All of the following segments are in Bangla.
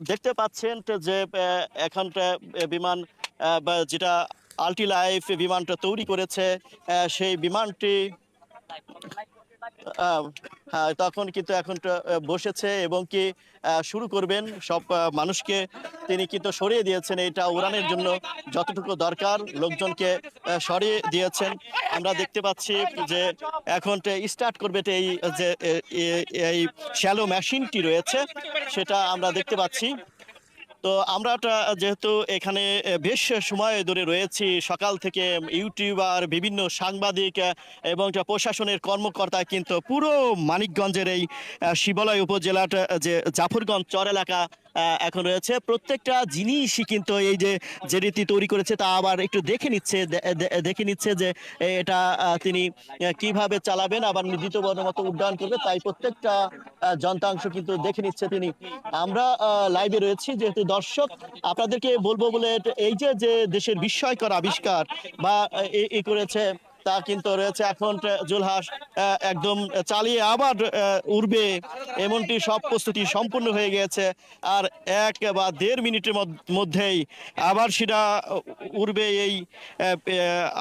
দেখতে পাচ্ছেন যে এখানটা বিমান যেটা আল্টি লাইফ বিমানটা তৈরি করেছে সেই বিমানটি তখন কিন্তু এখন বসেছে এবং কি শুরু করবেন। সব মানুষকে তিনি কিন্তু সরিয়ে দিয়েছেন। এটা উড়ানের জন্য যতটুকু দরকার, লোকজনকে সরিয়ে দিয়েছেন। আমরা দেখতে পাচ্ছি যে এখন স্টার্ট করবে এই, যে এই শ্যালো মেশিনটি রয়েছে। সেটা আমরা দেখতে পাচ্ছি। তো আমরা যেহেতু এখানে বেশ সময় ধরে রয়েছি, সকাল থেকে ইউটিউবার, বিভিন্ন সাংবাদিক এবং প্রশাসনের কর্মকর্তা কিন্তু পুরো মানিকগঞ্জের এই শিবালয় উপজেলাটা যে জাফরগঞ্জ চর এলাকা এখন রয়েছে। প্রত্যেকটা জিনিসই কিন্তু এই যে যে রীতি তৈরি করেছে তা আবার একটু দেখে নিচ্ছে দেখে নিচ্ছে যে এটা তিনি কীভাবে চালাবেন। আবার দ্বিতীয়বারের মতো উড্ডয়ন করবে। তাই প্রত্যেকটা যন্ত্রাংশ কিন্তু দেখে নিচ্ছে তিনি। আমরা লাইভে রয়েছি। যেহেতু দর্শক, আপনাদেরকে বলব বলে এই যে যে দেশের বিস্ময়কর আবিষ্কার বা এ করেছে তা কিন্তু রয়েছে এখন জুলহাস একদম চালিয়ে আবার উড়বে। এমনটি সব প্রস্তুতি সম্পূর্ণ হয়ে গিয়েছে আর এক বা দেড় মিনিটের মধ্যেই আবার সেটা উড়বে এই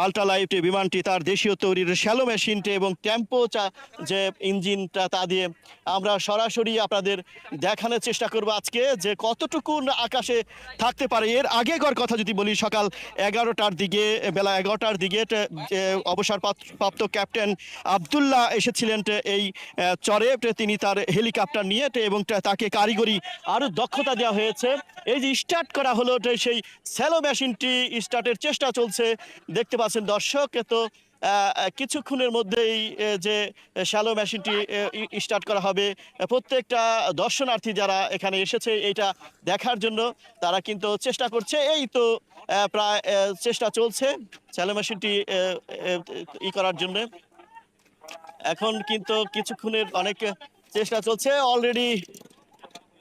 আল্ট্রালাইট বিমানটি, তার দেশীয় তৈরির শ্যালো মেশিনটি এবং টেম্পো যে ইঞ্জিনটা তা দিয়ে আমরা সরাসরি আপনাদের দেখানোর চেষ্টা করব আজকে যে কতটুকু আকাশে থাকতে পারে। এর আগেকার কথা যদি বলি, সকাল এগারোটার দিকে, বেলা এগারোটার দিকে অবসরপ্রাপ্ত ক্যাপ্টেন আবদুল্লাহ এসেছিলেন এই চরে। তিনি তার হেলিকপ্টার নিয়ে এবং তাকে কারিগরি আরও দক্ষতা দেওয়া হয়েছে। এই যে স্টার্ট করা হলো সেই স্যালো মেশিনটি স্টার্টের চেষ্টা চলছে। দেখতে পাচ্ছেন দর্শক তো কিছুক্ষণের মধ্যেই যে শ্যালো মেশিনটি স্টার্ট করা হবে। প্রত্যেকটা দর্শনার্থী যারা এখানে এসেছে, এটা দেখার জন্য তারা কিন্তু চেষ্টা করছে। এই তো প্রায় চেষ্টা চলছে শ্যালো মেশিনটি ই করার জন্য। এখন কিন্তু কিছুক্ষণের অনেক চেষ্টা চলছে। অলরেডি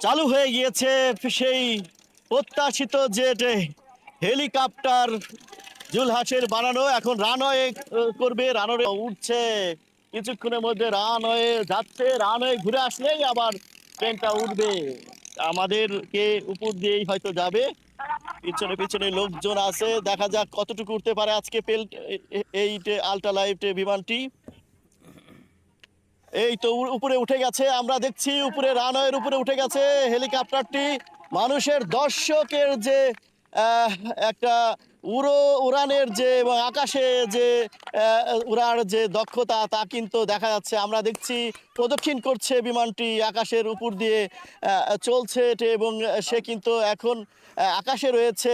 চালু হয়ে গিয়েছে সেই প্রত্যাশিত যে হেলিকপ্টার জুলহাসের বানানো, এখন রানওয়ে করবে, রানওয়ে উঠছে। কিছুক্ষণের মধ্যে রানওয়ে যাচ্ছে, রানওয়ে ঘুরে আসলেই আবার ট্রেনটা উঠবে। আমাদেরকে উপর দিয়েই হয়তো যাবে। পিছনে পিছনে লোকজন আছে, দেখা যাক কতটুকু উঠতে পারে আজকে পেল এই আল্ট্রা বিমানটি। এই তো উপরে উঠে গেছে, আমরা দেখছি উপরে রানওয়ের উপরে উঠে গেছে হেলিকপ্টারটি। মানুষের দর্শকের যে একটা উড়ো উড়ানের যে এবং আকাশে যে উড়ার যে দক্ষতা তা কিন্তু দেখা যাচ্ছে। আমরা দেখছি প্রদক্ষিণ করছে বিমানটি আকাশের উপর দিয়ে চলছে এবং সে কিন্তু এখন আকাশে রয়েছে।